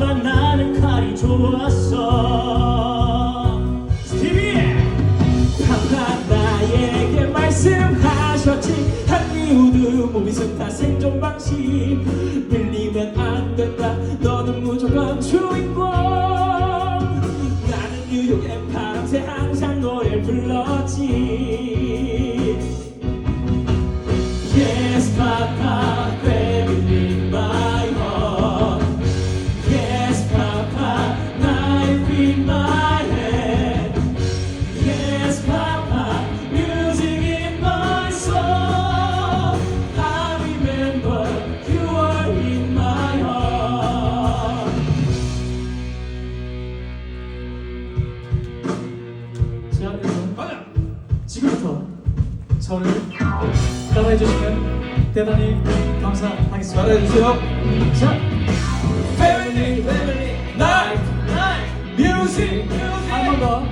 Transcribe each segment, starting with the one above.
왔지만 나는 칼이 좋았어. 무비스타 생존 방식. 밀리면 안 된다. 너는 무조건 주인공. 나는 뉴욕의 파랑새 항상 노래를 불렀지. Yes papa 저를 따라해 주시면 대단히 감사하겠습니다. 잘해주세요 자, 패밀리 패밀리 나이트 나이트 뮤직 한번 더.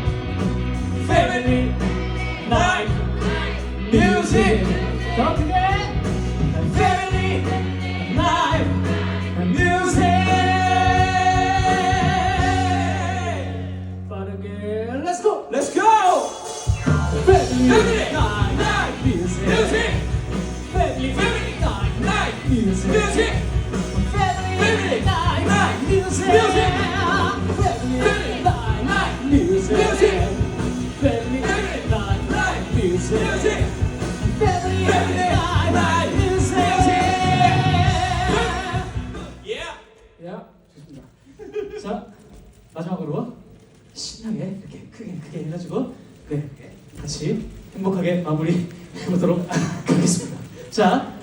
Family Music. Music Family Night Night Music. Music. Family Night Night Music. Music. Family Night Night Music. Music Family Night Night Music. Yeah 야, 좋습니다. 자, 마지막으로 신나게 이렇게 크게 크게 해가지고 네 같이 행복하게 마무리 해보도록 하겠습니다. 자,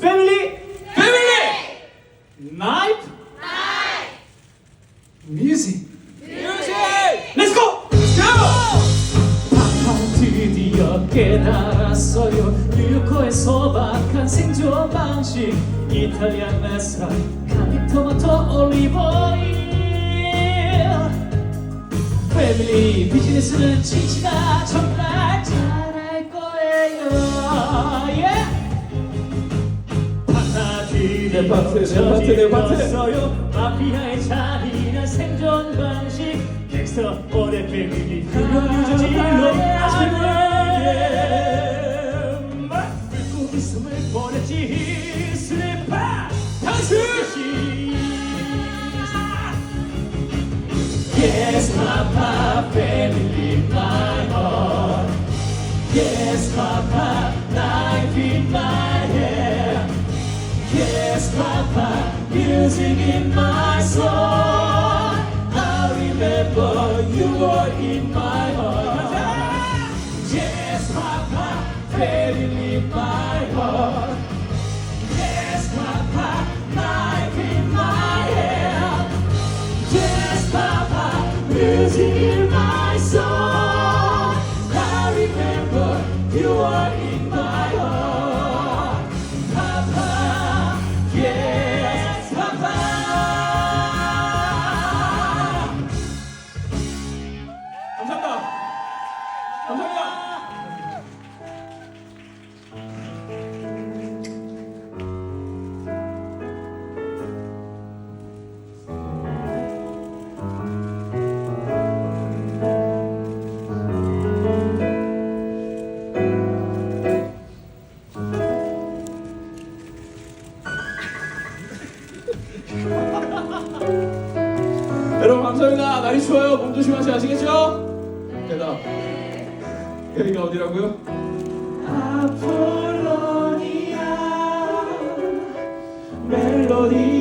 패밀리 패밀리 나이트 뮤직 뮤직 렛츠고! Let's go! 파파 드디어 깨달았어요. 뉴요커의 소박한 생존 방식. 이탈리안 레스토랑 카니토마토 올리브오일. 패밀리 비즈니스는 진치가 정말 잘할 거예요. Yeah. 내 파트, 내 파트, 내 파트. 마피아의 잔인한 생존 방식. 오래 패밀리. 흑연 유저질로 soul. I 조심하셔야 아시겠죠? 대답 여기가 어디라고요? 아폴로니아 멜로디